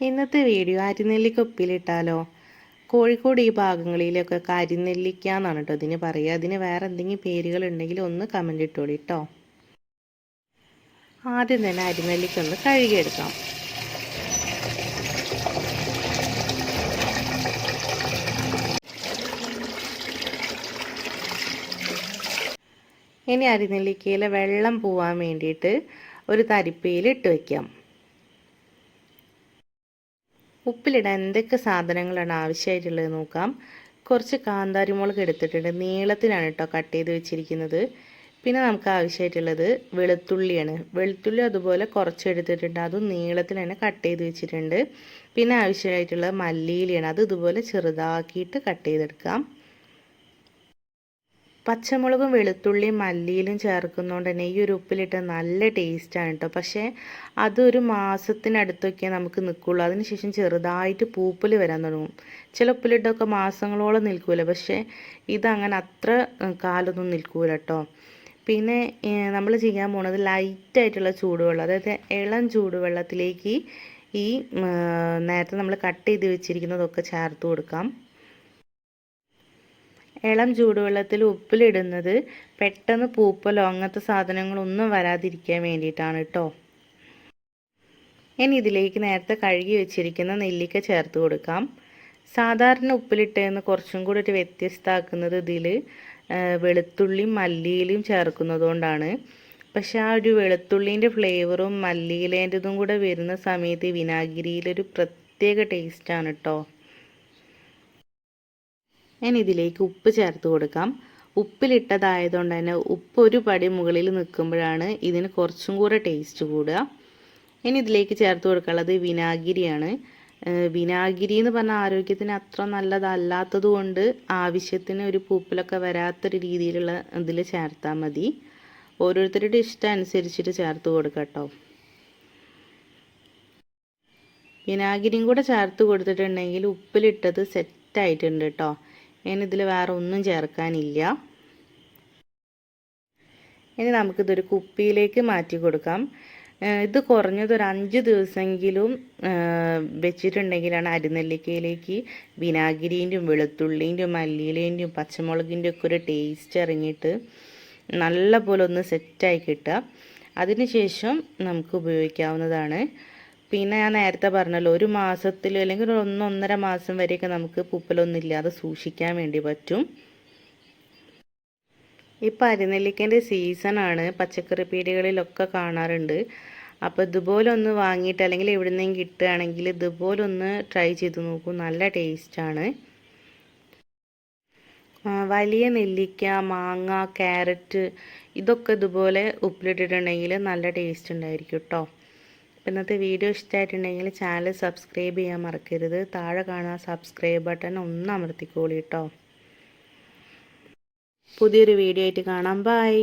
ഇന്നത്തെ വീഡിയോ അരിനെല്ലിക്ക ഉപ്പിലിട്ടാലോ കോഴിക്കോട് ഈ ഭാഗങ്ങളിലൊക്കെ കരിനെല്ലിക്ക എന്നാണ് കേട്ടോ ഇതിന് പറയുക. അതിന് വേറെ എന്തെങ്കിലും പേരുകൾ ഉണ്ടെങ്കിൽ ഒന്ന് കമന്റ് ഇട്ടോളി കേട്ടോ ആദ്യം തന്നെ അരിനെല്ലിക്ക ഒന്ന് കഴുകിയെടുക്കാം. ഇനി അരിനെല്ലിക്കയിലെ വെള്ളം പോവാൻ വേണ്ടിയിട്ട് ഒരു തരിപ്പയിൽ ഇട്ട് വയ്ക്കാം ഉപ്പിലിടാൻ എന്തൊക്കെ സാധനങ്ങളാണ് ആവശ്യമായിട്ടുള്ളത് നോക്കാം. കുറച്ച് കാന്താരി മുളക് എടുത്തിട്ടുണ്ട്. നീളത്തിനാണ് കേട്ടോ കട്ട് ചെയ്ത് വെച്ചിരിക്കുന്നത്. പിന്നെ നമുക്ക് ആവശ്യമായിട്ടുള്ളത് വെളുത്തുള്ളിയാണ്. വെളുത്തുള്ളി അതുപോലെ കുറച്ച് എടുത്തിട്ടുണ്ട്. അതും നീളത്തിൽ തന്നെ കട്ട് ചെയ്ത് വെച്ചിട്ടുണ്ട്. പിന്നെ ആവശ്യമായിട്ടുള്ളത് മല്ലിയിലയാണ്. അത് ഇതുപോലെ ചെറുതാക്കിയിട്ട് കട്ട് ചെയ്തെടുക്കാം. പച്ചമുളകും വെളുത്തുള്ളിയും മല്ലിയിലും ചേർക്കുന്നതുകൊണ്ട് തന്നെ ഈ ഒരു ഉപ്പിലിട്ട് നല്ല ടേസ്റ്റാണ് കേട്ടോ പക്ഷേ അതൊരു മാസത്തിനടുത്തൊക്കെ നമുക്ക് നിൽക്കുള്ളൂ അതിനുശേഷം ചെറുതായിട്ട് പൂപ്പൽ വരാൻ തുടങ്ങും. ചില ഉപ്പിലിട്ടൊക്കെ മാസങ്ങളോളം നിൽക്കൂല. പക്ഷേ ഇതങ്ങനെ അത്ര കാലൊന്നും നിൽക്കൂല കേട്ടോ പിന്നെ നമ്മൾ ചെയ്യാൻ പോണത് ലൈറ്റായിട്ടുള്ള ചൂടുവെള്ളം അതായത് ഇളം ചൂടുവെള്ളത്തിലേക്ക് ഈ നേരത്തെ നമ്മൾ കട്ട് ചെയ്ത് വെച്ചിരിക്കുന്നതൊക്കെ ചേർത്ത് കൊടുക്കാം. ഇളം ചൂടുവെള്ളത്തിൽ ഉപ്പിലിടുന്നത് പെട്ടെന്ന് പൂപ്പലോ അങ്ങനത്തെ സാധനങ്ങളൊന്നും വരാതിരിക്കാൻ വേണ്ടിയിട്ടാണ് കേട്ടോ ഇനി ഇതിലേക്ക് നേരത്തെ കഴുകി വെച്ചിരിക്കുന്ന നെല്ലിക്ക ചേർത്ത് കൊടുക്കാം. സാധാരണ ഉപ്പിലിട്ടതെന്ന് കുറച്ചും കൂടി ഒരു വ്യത്യസ്തമാക്കുന്നത് ഇതിൽ വെളുത്തുള്ളിയും മല്ലിയിലയും ചേർക്കുന്നതുകൊണ്ടാണ് പക്ഷെ ആ ഒരു വെളുത്തുള്ളീന്റെ ഫ്ലേവറും മല്ലിയിലേന്റെതും കൂടെ വരുന്ന സമയത്ത് വിനാഗിരിയിലൊരു പ്രത്യേക ടേസ്റ്റാണ് കേട്ടോ ഞാൻ ഇതിലേക്ക് ഉപ്പ് ചേർത്ത് കൊടുക്കാം. ഉപ്പിലിട്ടതായതുകൊണ്ട് തന്നെ ഉപ്പ് ഒരു പടി മുകളിൽ നിൽക്കുമ്പോഴാണ് ഇതിന് കുറച്ചും കൂടെ ടേസ്റ്റ് കൂടുക. ഇനി ഇതിലേക്ക് ചേർത്ത് കൊടുക്കാനുള്ളത് വിനാഗിരിയാണ്. വിനാഗിരി എന്ന് പറഞ്ഞാൽ ആരോഗ്യത്തിന് അത്ര നല്ലതല്ലാത്തത് കൊണ്ട് ആവശ്യത്തിന് ഒരു പൂപ്പിലൊക്കെ വരാത്തൊരു രീതിയിലുള്ള ഇതിൽ ചേർത്താൽ മതി. ഓരോരുത്തരുടെ ഇഷ്ടം അനുസരിച്ചിട്ട് ചേർത്ത് കൊടുക്കട്ടോ വിനാഗിരിയും കൂടെ ചേർത്ത് കൊടുത്തിട്ടുണ്ടെങ്കിൽ ഉപ്പിലിട്ടത് സെറ്റായിട്ടുണ്ട് കേട്ടോ. ഇതിൽ വേറെ ഒന്നും ചേർക്കാനില്ല. ഇനി നമുക്കിതൊരു കുപ്പിയിലേക്ക് മാറ്റി കൊടുക്കാം. ഇത് കുറഞ്ഞത് ഒരു അഞ്ച് ദിവസമെങ്കിലും വെച്ചിട്ടുണ്ടെങ്കിലാണ് അരിനെല്ലിക്കയിലേക്ക് വിനാഗിരീന്റെയും വെളുത്തുള്ളീന്റെയും മല്ലിയിലേന്റെയും പച്ചമുളകിന്റെ ഒക്കെ ഒരു ടേസ്റ്റ് ഇറങ്ങിയിട്ട് നല്ല പോലെ ഒന്ന് സെറ്റായി കിട്ടുക. അതിനുശേഷം നമുക്ക് ഉപയോഗിക്കാവുന്നതാണ് പിന്നെ ഞാൻ നേരത്തെ പറഞ്ഞല്ലോ ഒരു മാസത്തിൽ അല്ലെങ്കിൽ ഒരു ഒന്നൊന്നര മാസം വരെയൊക്കെ നമുക്ക് പൂപ്പലൊന്നുമില്ലാതെ സൂക്ഷിക്കാൻ വേണ്ടി പറ്റും. ഇപ്പം അരിനെല്ലിക്കന്റെ സീസണാണ് പച്ചക്കറി പീടികളിലൊക്കെ കാണാറുണ്ട്. അപ്പോൾ ഇതുപോലെ ഒന്ന് വാങ്ങിയിട്ട് അല്ലെങ്കിൽ എവിടുന്നെങ്കിലും കിട്ടുകയാണെങ്കിൽ ഇതുപോലെ ഒന്ന് ട്രൈ ചെയ്ത് നോക്കൂ. നല്ല ടേസ്റ്റാണ് വലിയ നെല്ലിക്ക മാങ്ങ ക്യാരറ്റ് ഇതൊക്കെ ഇതുപോലെ ഉപ്പിലിട്ടിട്ടുണ്ടെങ്കിൽ നല്ല ടേസ്റ്റ് ഉണ്ടായിരിക്കും കേട്ടോ ഇന്നത്തെ വീഡിയോ ഇഷ്ടമായിട്ടുണ്ടെങ്കിൽ ചാനൽ സബ്സ്ക്രൈബ് ചെയ്യാൻ മറക്കരുത്. താഴെ കാണാൻ സബ്സ്ക്രൈബ് ബട്ടൺ ഒന്ന് അമർത്തിക്കോളി കേട്ടോ. പുതിയൊരു വീഡിയോ ആയിട്ട് കാണാം. ബൈ.